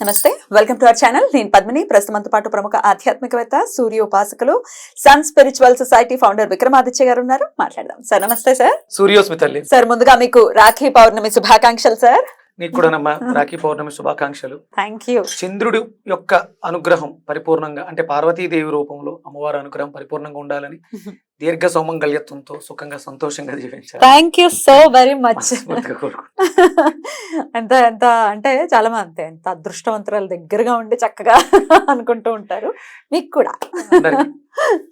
నమస్తే. Welcome to our channel నేను పద్మిని. ప్రస్తుతంతో పాటు ప్రముఖ ఆధ్యాత్మికవేత్త సూర్య ఉపాసకులు sun spiritual society founder Vikramaditya garu ఉన్నారు. మాట్లాడదాం. సార్ నమస్తే సార్ సూర్యోస్మి తల్లి. సార్ ముందుగా మీకు రాఖీ పౌర్ణమి శుభాకాంక్షలు సార్ నీకు కూడా నమ్మ. రాఖీ పౌర్ణమి శుభాకాంక్షలు. థ్యాంక్ యూ చంద్రుడి యొక్క అనుగ్రహం పరిపూర్ణంగా అంటే పార్వతీదేవి రూపంలో అమ్మవారి అనుగ్రహం పరిపూర్ణంగా ఉండాలని దీర్ఘ సౌమంగళ్యత్వంతో సుఖంగా సంతోషంగా జీవించాలి. Thank you so very much కోరుకుంటున్నాను. ఎంత ఎంత అంటే చాలా మంది అంతే. ఎంత అదృష్టవంతురాలు దగ్గరగా ఉండి చక్కగా అనుకుంటూ ఉంటారు. మీకు కూడా.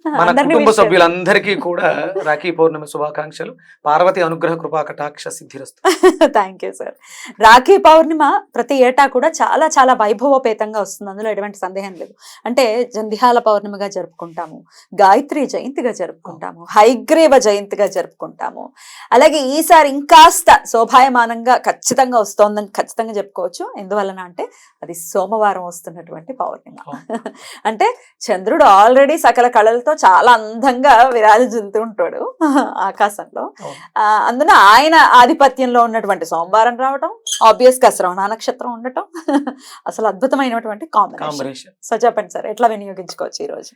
మన కుటుంబ. సభ్యులందరికీ కూడా రాఖీ పౌర్ణమి శుభాకాంక్షలు. పార్వతి అనుగ్రహ కృపా కటాక్ష సిద్ధిరస్తు. Thank you sir Rakhi Pournima ప్రతి ఏటా కూడా చాలా చాలా వైభవోపేతంగా వస్తుంది. అందులో ఎటువంటి సందేహం లేదు. అంటే జంధ్యాల పౌర్ణమిగా జరుపుకుంటాము. గాయత్రి జయంతిగా జరుపుకుంటాము. హైగ్రీవ జయంతిగా జరుపుకుంటాము. అలాగే ఈసారి ఇంకాస్త శోభాయమానంగా ఖచ్చితంగా వస్తోందని ఖచ్చితంగా చెప్పుకోవచ్చు. ఎందువలన అంటే అది సోమవారం వస్తున్నటువంటి పౌర్ణిమ. అంటే చంద్రుడు ఆల్రెడీ సకల కళలతో చాలా అందంగా విరాజిల్లుతూ ఉంటాడు ఆకాశంలో. అందున ఆయన ఆధిపత్యంలో ఉన్నటువంటి సోమవారం రావటం ఆబ్వియస్గా శ్రవణ నక్షత్రం ఉండటం అసలు అద్భుతమైనటువంటి కాంబినేషన్ కాంబినేషన్ సో చెప్పండి సార్ ఎట్లా వినియోగించుకోవచ్చు ఈ రోజు?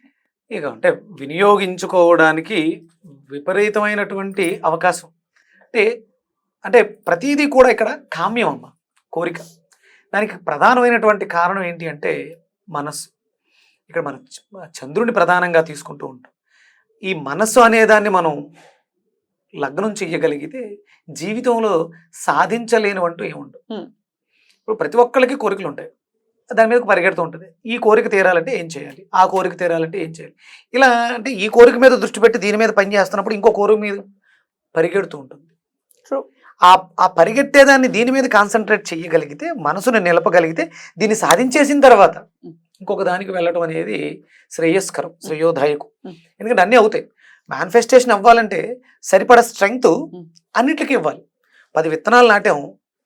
ఇక అంటే వినియోగించుకోవడానికి విపరీతమైనటువంటి అవకాశం. అంటే అంటే ప్రతిదీ కూడా ఇక్కడ కామ్యం అమ్మ కోరిక. దానికి ప్రధానమైనటువంటి కారణం ఏంటి అంటే మనస్సు. ఇక్కడ మన చంద్రుని ప్రధానంగా తీసుకుంటూ ఉంటాం. ఈ మనస్సు అనేదాన్ని మనం లగ్నం చెయ్యగలిగితే జీవితంలో సాధించలేనివంటూ ఏముండవు. ఇప్పుడు ప్రతి ఒక్కళ్ళకి కోరికలు ఉంటాయి. దాని మీద పరిగెడుతూ ఉంటుంది. ఈ కోరిక తీరాలంటే ఏం చేయాలి? ఆ కోరిక తీరాలంటే ఏం చేయాలి? ఇలా అంటే ఈ కోరిక మీద దృష్టి పెట్టి దీని మీద పని చేస్తున్నప్పుడు ఇంకో కోరిక మీద పరిగెడుతూ ఉంటుంది. ఆ ఆ పరిగెట్టేదాన్ని దీని మీద కాన్సన్ట్రేట్ చేయగలిగితే మనసును నిలపగలిగితే దీన్ని సాధించేసిన తర్వాత. ఇంకొక దానికి వెళ్ళటం అనేది శ్రేయస్కరం శ్రేయోదాయకం. ఎందుకంటే అన్నీ అవుతాయి. మేనిఫెస్టేషన్ అవ్వాలంటే సరిపడా స్ట్రెంగ్త్. అన్నిటికీ ఇవ్వాలి. పది విత్తనాలు నాటాం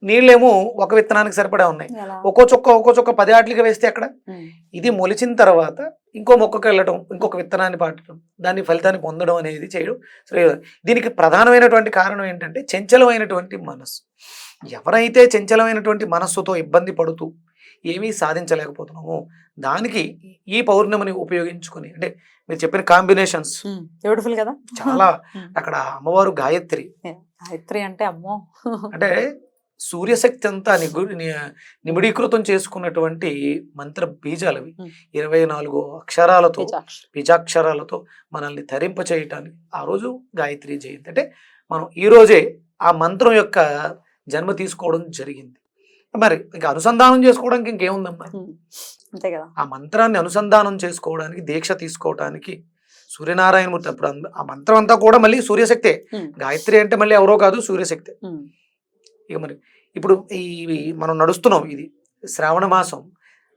నీళ్ళేమో ఒక విత్తనానికి సరిపడా ఉన్నాయి? ఒక్కో చొక్క ఒక్కో చొక్క పది ఆటలుగా వేస్తే అక్కడ ఇది మొలిచిన తర్వాత ఇంకో మొక్కకు వెళ్ళటం ఇంకొక విత్తనాన్ని పాటడం దాని ఫలితాన్ని పొందడం అనేది చేయడం శ్రేయ దీనికి ప్రధానమైనటువంటి కారణం ఏంటంటే చంచలమైనటువంటి మనస్సు. ఎవరైతే చంచలమైనటువంటి మనస్సుతో ఇబ్బంది పడుతూ ఏమీ సాధించలేకపోతున్నామో దానికి ఈ పౌర్ణమిని ఉపయోగించుకొని అంటే మీరు చెప్పిన కాంబినేషన్స్ బ్యూటిఫుల్ కదా? చాలా. అక్కడ అమ్మవారు గాయత్రి. గాయత్రి అంటే అమ్మో. అంటే సూర్యశక్తి అంతా నిగు నిమిడీకృతం చేసుకున్నటువంటి మంత్ర బీజాలు అవి. ఇరవై నాలుగు అక్షరాలతో బీజాక్ష. బీజాక్షరాలతో మనల్ని తరింప చేయటానికి ఆ రోజు గాయత్రి జయంతి. అంటే మనం ఈ రోజే ఆ మంత్రం యొక్క జన్మ తీసుకోవడం జరిగింది. మరి ఇంకా అనుసంధానం చేసుకోవడానికి ఇంకేముందమ్మా అంతే కదా. ఆ మంత్రాన్ని అనుసంధానం చేసుకోవడానికి దీక్ష తీసుకోవడానికి సూర్యనారాయణమూర్తి అప్పుడు ఆ మంత్రం అంతా కూడా మళ్ళీ సూర్యశక్తే. గాయత్రి అంటే మళ్ళీ ఎవరో కాదు సూర్యశక్తే. ఇక మరి ఇప్పుడు ఈ మనం నడుస్తున్నాం ఇది శ్రావణ మాసం.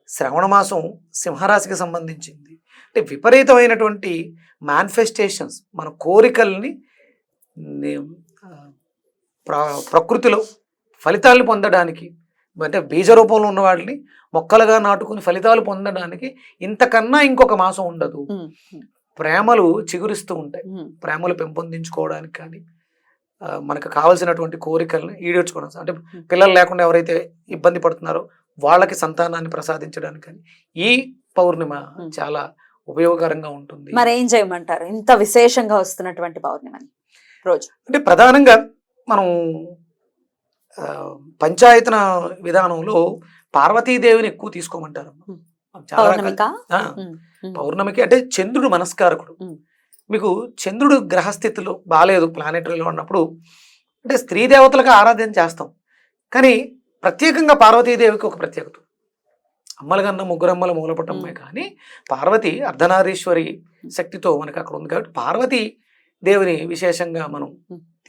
శ్రావణ మాసం సింహరాశికి సంబంధించింది. అంటే విపరీతమైనటువంటి మేనిఫెస్టేషన్స్ మన కోరికల్ని ప్రకృతిలో ఫలితాలను పొందడానికి అంటే బీజ రూపంలో ఉన్న వాటిని మొక్కలుగా నాటుకుని ఫలితాలు పొందడానికి ఇంతకన్నా ఇంకొక మాసం ఉండదు. ప్రేమలు చిగురిస్తూ ఉంటాయి. ప్రేమలు పెంపొందించుకోవడానికి కానీ మనకు కావాల్సినటువంటి కోరికలను ఈడేర్చుకోవడం. అంటే పిల్లలు లేకుండా ఎవరైతే ఇబ్బంది పడుతున్నారో వాళ్ళకి సంతానాన్ని ప్రసాదించడానికి కానీ ఈ పౌర్ణిమ. చాలా ఉపయోగకరంగా ఉంటుంది. మరి ఏం చేయమంటారు? ఇంత విశేషంగా వస్తున్నటువంటి పౌర్ణిమని రోజు. అంటే ప్రధానంగా మనం పంచాయతన విధానంలో పార్వతీదేవిని ఎక్కువ తీసుకోమంటారు. పౌర్ణమిక? అంటే చంద్రుడు మనస్కారకుడు. మీకు చంద్రుడు గ్రహస్థితిలో బాగాలేదు ప్లానెటరీలో ఉన్నప్పుడు అంటే స్త్రీ దేవతలకు ఆరాధన చేస్తాం. కానీ ప్రత్యేకంగా పార్వతీదేవికి ఒక ప్రత్యేకత. అమ్మల కన్నా ముగ్గురమ్మల మూలపటమ్మే కానీ పార్వతి అర్ధనారీశ్వరి శక్తితో మనకు అక్కడ ఉంది కాబట్టి పార్వతి దేవిని విశేషంగా మనం.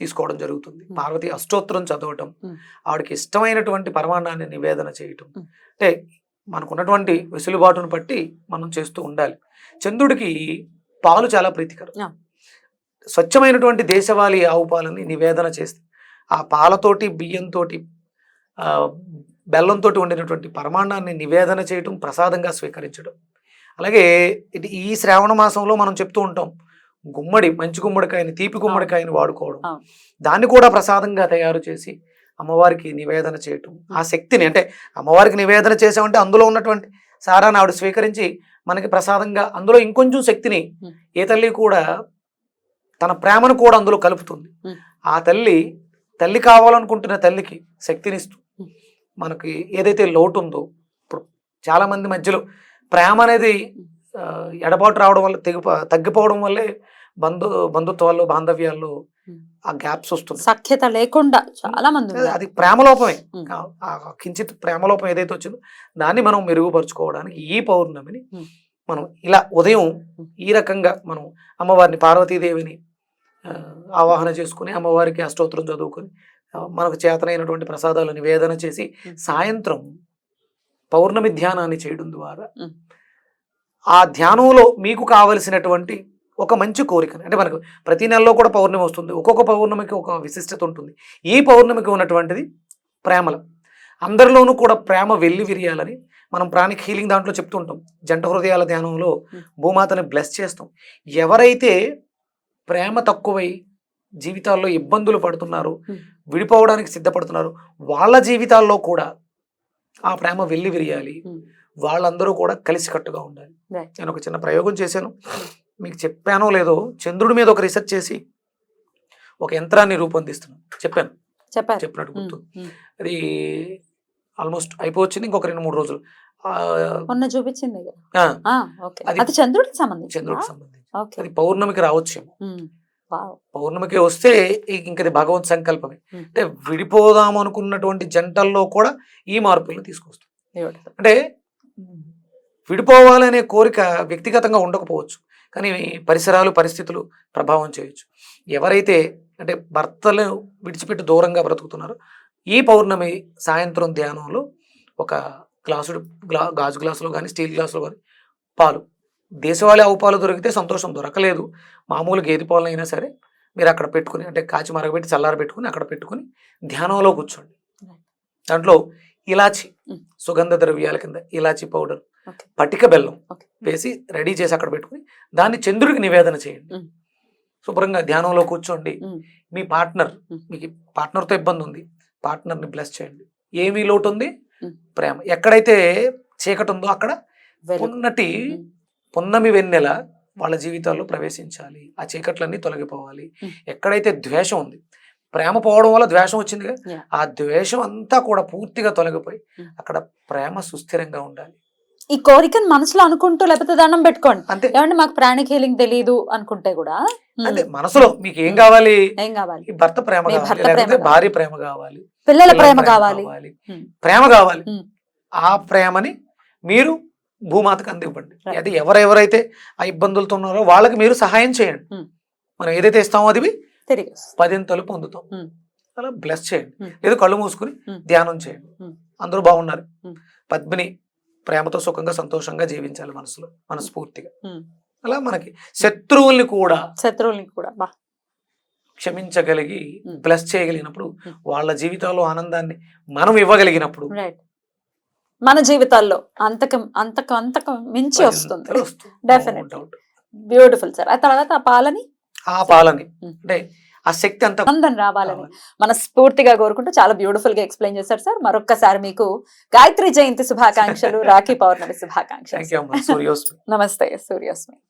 తీసుకోవడం జరుగుతుంది. పార్వతి అష్టోత్తరం చదవటం. ఆవిడకి ఇష్టమైనటువంటి పరమాన్నాన్ని నివేదన చేయటం. అంటే మనకున్నటువంటి వెసులుబాటును బట్టి మనం చేస్తూ ఉండాలి చంద్రుడికి పాలు చాలా ప్రీతికరం. స్వచ్ఛమైనటువంటి దేశవాళీ ఆవు పాలని నివేదన చేస్తే ఆ పాలతోటి బియ్యంతోటి ఆ, బెల్లంతో వండినటువంటి పరమాన్నాన్ని నివేదన చేయటం ప్రసాదంగా స్వీకరించడం అలాగే ఈ శ్రావణ మాసంలో మనం చెప్తూ ఉంటాం గుమ్మడి మంచి గుమ్మడికాయని తీపి గుమ్మడికాయని వాడుకోవడం. దాన్ని కూడా ప్రసాదంగా తయారు చేసి అమ్మవారికి నివేదన చేయటం ఆ శక్తిని అంటే అమ్మవారికి నివేదన చేసామంటే అందులో ఉన్నటువంటి సారాన్ని ఆవిడ స్వీకరించి మనకి ప్రసాదంగా అందులో ఇంకొంచెం శక్తిని. ఏ తల్లి కూడా తన ప్రేమను కూడా అందులో కలుపుతుంది. ఆ తల్లి తల్లి కావాలనుకుంటున్న తల్లికి శక్తినిస్తూ. మనకి ఏదైతే లోటు ఉందో ఇప్పుడు చాలా మంది మధ్యలో ప్రేమ అనేది ఎడబాటు రావడం వల్ల తెగిపో తగ్గిపోవడం వల్లే బంధు బంధుత్వాల్లో బాంధవ్యాల్లో Hmm. ఆ గ్యాప్స్ వస్తుంది సఖ్యత లేకుండా చాలా మంది. అది ప్రేమలోపమే కించిత్ ప్రేమలోపం ఏదైతే వచ్చిందో దాన్ని మనం మెరుగుపరుచుకోవడానికి ఈ పౌర్ణమిని. మనం ఇలా ఉదయం. ఈ రకంగా మనం అమ్మవారిని పార్వతీదేవిని ఆవాహన చేసుకుని అమ్మవారికి అష్టోత్తరం చదువుకొని మనకు చేతనైనటువంటి ప్రసాదాలు నివేదన చేసి. సాయంత్రం పౌర్ణమి ధ్యానాన్ని చేయడం ద్వారా. ఆ ధ్యానంలో మీకు కావలసినటువంటి ఒక మంచి కోరిక అంటే మనకు ప్రతి నెలలో కూడా పౌర్ణమి వస్తుంది ఒక్కొక్క పౌర్ణమికి ఒక విశిష్టత ఉంటుంది ఈ పౌర్ణమికి ఉన్నటువంటిది ప్రేమల అందరిలోనూ కూడా ప్రేమ వెళ్ళి విరియాలని మనం ప్రాణిక్ హీలింగ్ దాంట్లో చెప్తుంటాం జంట హృదయాల ధ్యానంలో. భూమాతని బ్లెస్ చేస్తాం ఎవరైతే ప్రేమ తక్కువై జీవితాల్లో ఇబ్బందులు పడుతున్నారు. విడిపోవడానికి సిద్ధపడుతున్నారు వాళ్ళ జీవితాల్లో కూడా ఆ ప్రేమ వెళ్ళి విరియాలి. వాళ్ళందరూ కూడా కలిసికట్టుగా ఉండాలి. నేను ఒక చిన్న ప్రయోగం చేశాను. మీకు చెప్పానో లేదో చంద్రుడి మీద ఒక రీసెర్చ్ చేసి ఒక యంత్రాన్ని రూపొందిస్తున్నాను. చెప్పాను. చెప్పారు. చెప్పినట్టు గుర్తు. అది ఆల్మోస్ట్ అయిపోవచ్చింది ఇంకొక రెండు మూడు రోజులు. మొన్న చూపించింది అది- చంద్రుడికి సంబంధించి చంద్రుడికి సంబంధించి అది పౌర్ణమికి రావచ్చేమో. పౌర్ణమికి వస్తే ఇక ఇంకది భగవంత్ సంకల్పమే. అంటే విడిపోదాం అనుకున్నటువంటి జంటల్లో కూడా ఈ మార్పులను తీసుకొస్తుంది. అంటే విడిపోవాలనే కోరిక వ్యక్తిగతంగా ఉండకపోవచ్చు. కానీ పరిసరాలు పరిస్థితులు ప్రభావం చేయొచ్చు. ఎవరైతే అంటే భర్తలు విడిచిపెట్టి దూరంగా బ్రతుకుతున్నారో ఈ పౌర్ణమి సాయంత్రం ధ్యానంలో ఒక గ్లాసుడు గ్లా గాజు గ్లాసులో కానీ స్టీల్ గ్లాసులో కానీ పాలు. దేశవాళీ ఆవు పాలు దొరికితే సంతోషం దొరకలేదు. మామూలు గేదె పాలు అయినా సరే మీరు అక్కడ పెట్టుకుని అంటే కాచి మరగబెట్టి చల్లార పెట్టుకుని అక్కడ పెట్టుకుని ధ్యానంలో కూర్చోండి. దాంట్లో ఇలాచి. సుగంధ ద్రవ్యాల కింద ఇలాచి పౌడర్. పటిక బెల్లం. వేసి రెడీ చేసి అక్కడ పెట్టుకుని దాన్ని చంద్రుడికి నివేదన చేయండి. శుభ్రంగా ధ్యానంలో కూర్చోండి మీ పార్ట్నర్. మీకు పార్ట్నర్తో ఇబ్బంది ఉంది పార్ట్నర్ని బ్లెస్ చేయండి ఏమీ లోటు ఉంది. ప్రేమ ఎక్కడైతే చీకటి ఉందో అక్కడ. పున్నటి. పున్నమి వెన్నెల వాళ్ళ జీవితాల్లో ప్రవేశించాలి ఆ చీకట్లన్నీ తొలగిపోవాలి. ఎక్కడైతే ద్వేషం ఉంది ప్రేమ పోవడం వల్ల ద్వేషం వచ్చిందిగా. ఆ ద్వేషం అంతా కూడా పూర్తిగా తొలగిపోయి Mm. అక్కడ ప్రేమ సుస్థిరంగా ఉండాలి. ఈ కోరికను మనసులో అనుకుంటూ లేకపోతే దండం పెట్టుకోండి. అంతే. ఏమంటే మాకు ప్రాణిక్ హీలింగ్ తెలియదు అనుకుంటే కూడా. ఉమ్, అదే మనసులో మీకు ఏం కావాలి? ఏం కావాలి? ఈ భర్త ప్రేమ కావాలి భార్య ప్రేమ కావాలి పిల్లల ప్రేమ కావాలి. ఉమ్. ప్రేమ కావాలి. ఆ ప్రేమని మీరు భూమాతకు అందివ్వండి. అది ఎవరెవరైతే ఆ ఇబ్బందులతో ఉన్నారో వాళ్ళకి మీరు సహాయం చేయండి. మనం ఏదైతే ఇస్తామో అది తిరిగి. పదింతలు పొందుతాం. అలా బ్లెస్ చేయండి. లేదు కళ్ళు మూసుకుని. ధ్యానం చేయండి. అందరూ బాగున్నారు. పద్మిని ప్రేమతో సుఖంగా సంతోషంగా జీవించాలి మనసులో మనస్ఫూర్తిగా. అలా మనకి శత్రువుల్ని కూడా శత్రువుల్ని కూడా బా క్షమించగలిగి. బ్లెస్ చేయగలిగినప్పుడు. వాళ్ళ జీవితాల్లో ఆనందాన్ని మనం ఇవ్వగలిగినప్పుడు మన జీవితాల్లో అంతకం అంతకం అంతకం మించి వస్తుంది doubt. బ్యూటిఫుల్ సార్ ఆ తర్వాత ఆ పాలని ఆ పాలని. ఉమ్. అంటే ఆ శక్తి అంతా ఆనందం రావాలని. మనస్ఫూర్తిగా కోరుకుంటూ చాలా బ్యూటిఫుల్గా ఎక్స్ప్లెయిన్ చేశారు సార్. మరొక్కసారి మీకు గాయత్రి జయంతి శుభాకాంక్షలు రాఖీ పౌర్ణమి శుభాకాంక్షలు. నమస్తే సూర్యోస్మి.